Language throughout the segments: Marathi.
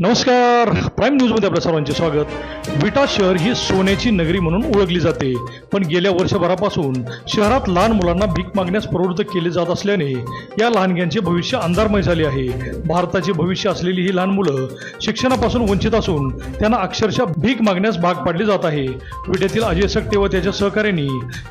नमस्कार. प्राईम न्यूजमध्ये आपल्या सर्वांचे स्वागत. विटा शहर ही सोन्याची नगरी म्हणून ओळखली जाते. पण गेल्या वर्षभरापासून शहरात लहान मुलांना भीक मागण्यास प्रवृत्त केले जात असल्याने या लहानग्यांचे भविष्य अंधारमय झाले आहे. भारताचे भविष्य असलेली ही लहान मुलं शिक्षणापासून वंचित असून त्यांना अक्षरशः भीक मागण्यास भाग पाडले जात आहे. विट्यातील अजय सक्ते व त्याच्या सहकाऱ्यांनी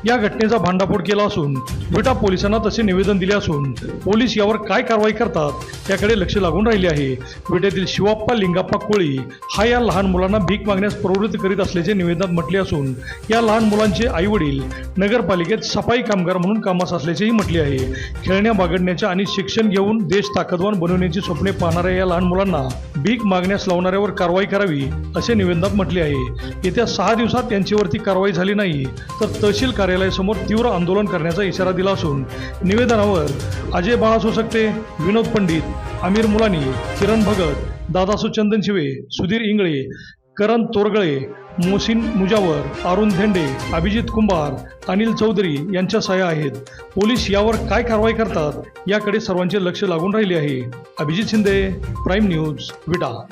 या घटनेचा भांडाफोड केला असून विटा पोलिसांना तसे निवेदन दिले असून पोलीस यावर काय कारवाई करतात याकडे लक्ष लागून राहिले आहे. विट्यातील शिवाप्पा लिंगाप्पा कोळी हा या लहान मुलांना भीक मागण्यास प्रवृत्त करीत असल्याचे निवेदनात म्हटले असून या लहान मुलांचे आई वडील नगरपालिकेत सफाई कामगार म्हणून कामास असल्याचेही म्हटले आहे. खेळण्या बागडण्याच्या आणि शिक्षण घेऊन देश ताकदवान बनवण्याची स्वप्ने पाहणाऱ्या या लहान मुलांना भीक मागण्यास लावणाऱ्यावर कारवाई करावी असे निवेदनात म्हटले आहे. येत्या सहा दिवसात त्यांच्यावरती कारवाई झाली नाही तर तहसील कार्यालयासमोर तीव्र आंदोलन करण्याचा इशारा दिला असून निवेदनावर अजय बाळासो सकते विनोद पंडित आमिर मुलानी किरण भगत दादासू चंदन शिवे सुधीर इंगळे करण तोरगळे मोसिन मुजावर अरुण धेंडे अभिजित कुंभार अनिल चौधरी यांच्या सह्या आहेत. पोलीस यावर काय कारवाई करतात याकडे सर्वांचे लक्ष लागून राहिले आहे. Abhijit Shinde prime news Vita.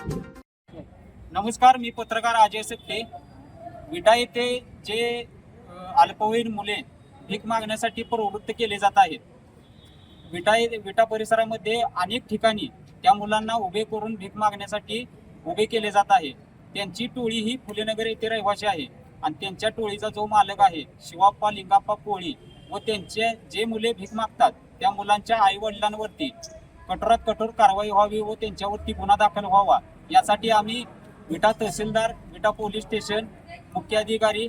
नमस्कार मी पत्रकार अजय सत्ते विटा येथे जे अल्पवयीन मुले भीक मागण्यासाठी प्रवृत्त केले जात आहेत. विटा ये- विटा परिसरामध्ये अनेक ठिकाणी त्या मुलांना उभे करून भीक मागण्यासाठी उभे केले जात आहे. त्यांची टोळी ही फुलेनगर येथे रहिवासी आहे आणि त्यांच्या टोळीचा जो मालक आहे शिवाप्पा लिंगाप्पा कोळी व त्यांचे जे मुले भीक मागतात त्या मुलांच्या आई वडिलांवरती कठोरात कठोर कारवाई व्हावी व त्यांच्यावरती गुन्हा दाखल व्हावा यासाठी आम्ही विटा तहसीलदार विटा पोलीस स्टेशन मुख्य अधिकारी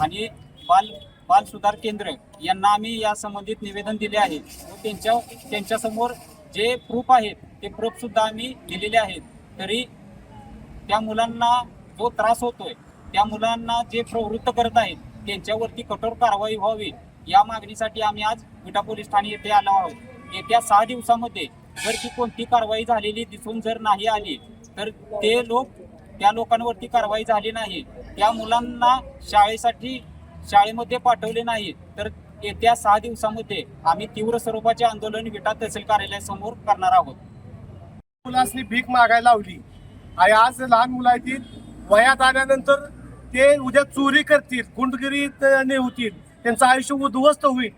आणि बाल बाल सुधार केंद्र यांना आम्ही या संबंधित निवेदन दिले आहे. व त्यांच्या त्यांच्यासमोर जे प्रूफ आहेत ते प्रूफ सुद्धा आम्ही दिलेले आहेत. तरी त्या मुलांना जो त्रास होतोय त्या मुलांना जे प्रवृत्त करत आहेत त्यांच्यावरती कठोर कारवाई व्हावी या मागणीसाठी आम्ही आज विटा पोलीस ठाणे येथे आलो आहोत. येत्या सहा दिवसामध्ये जर ती कोणती कारवाई झालेली दिसून जर नाही आली तर ते लोक त्या लोकांवरती कारवाई झाली नाही. त्या मुलांना शाळेसाठी शाळेमध्ये पाठवले नाही. तर येत्या सहा दिवसामध्ये आम्ही तीव्र स्वरूपाचे आंदोलन विटा तहसील कार्यालयासमोर करणार आहोत. मुलांनी भीक मागायला लावली. आणि आज लहान मुलं आहेत वयात आल्यानंतर ते उद्या चोरी करतील गुंडगिरीत नेवतील त्यांचं आयुष्य उद्ध्वस्त होईल.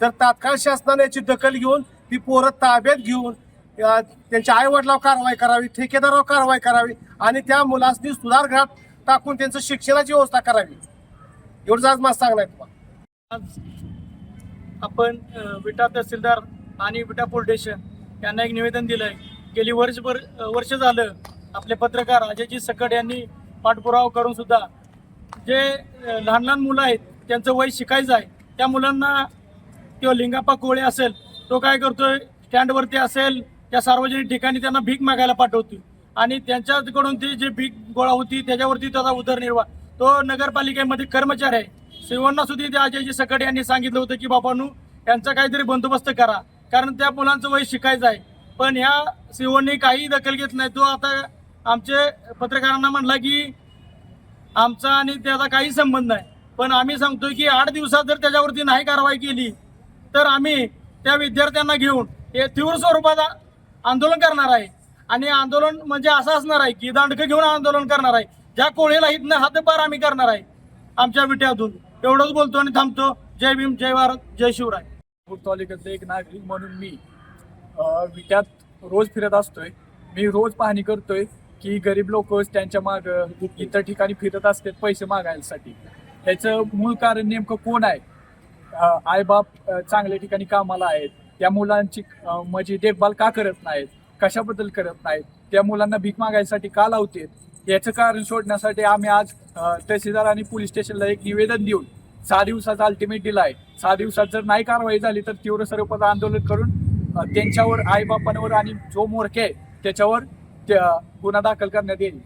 तर तात्काळ शासनाने याची दखल घेऊन ती पोरं ताब्यात घेऊन त्यांच्या आईवडिलावर कारवाई करावी ठेकेदारावर कारवाई करावी आणि त्या मुलांनी सुधारगृहात टाकून त्यांचं शिक्षणाची व्यवस्था करावी. एवढंच आज मला सांगणार तुम्हाला. आज आपण विटा तहसीलदार आणि विटा पोलीस स्टेशन यांना एक निवेदन दिलं आहे गेली वर्षभर वर्ष झालं आपले पत्रकार अजयजी सकट यांनी पाठपुरावा करून सुद्धा जे लहान लहान मुलं आहेत त्यांचं वय शिकायचं आहे त्या मुलांना किंवा लिंगापा कोळे असेल तो काय करतोय स्टँडवरती असेल त्या सार्वजनिक ठिकाणी त्यांना भीक मागायला पाठवतो आणि त्यांच्याकडून ती जी भीक गोळा होती त्याच्यावरती त्याचा उदरनिर्वाह तो नगरपालिकेमध्ये कर्मचारी आहे. शिवण्णा सुद्धा ते अजयजी सकट यांनी सांगितलं होतं की बाबांनो यांचा काहीतरी बंदोबस्त करा कारण त्या मुलांचं वय शिकायचं आहे. पण ह्या सीओनी काही दखल घेत नाही. तो आता आमचे पत्रकारांना म्हणला की आमचा आणि त्याचा काही संबंध नाही. पण आम्ही सांगतोय की आठ दिवसात जर त्याच्यावरती नाही कारवाई केली तर आम्ही त्या विद्यार्थ्यांना घेऊन हे तीव्र स्वरूपात आंदोलन करणार आहे. आणि आंदोलन म्हणजे असं असणार आहे की दांडकं घेऊन आंदोलन करणार आहे. ज्या कोळीला इथनं हातपार आम्ही करणार आहे. आमच्या विट्यातून. एवढंच बोलतो आणि थांबतो. जय भीम जय भारत जय शिवराय. तालुक्यातले एक नागरिक म्हणून मी विट्यात रोज फिरत असतोय. मी रोज पाहणी करतोय की गरीब लोक त्यांच्या माग इतर ठिकाणी फिरत असतात पैसे मागायसाठी. ह्याचं मूळ कारण नेमकं कोण आहे? आईबाप चांगल्या ठिकाणी कामाला आहेत. त्या मुलांची म्हणजे देखभाल का करत नाहीत? कशाबद्दल करत नाहीत? त्या मुलांना भीक मागायसाठी का लावते याचं कारण शोधण्यासाठी आम्ही आज तहसीलदार आणि पोलीस स्टेशनला एक निवेदन देऊन सहा दिवसाचा अल्टिमेट आहे. सहा दिवसात जर नाही कारवाई झाली तर तीव्र स्वरूपाचं आंदोलन करून त्यांच्यावर आईबापांवर आणि जो मोरके आहे त्याच्यावर त्या- गुन्हा दाखल करण्यात येईल.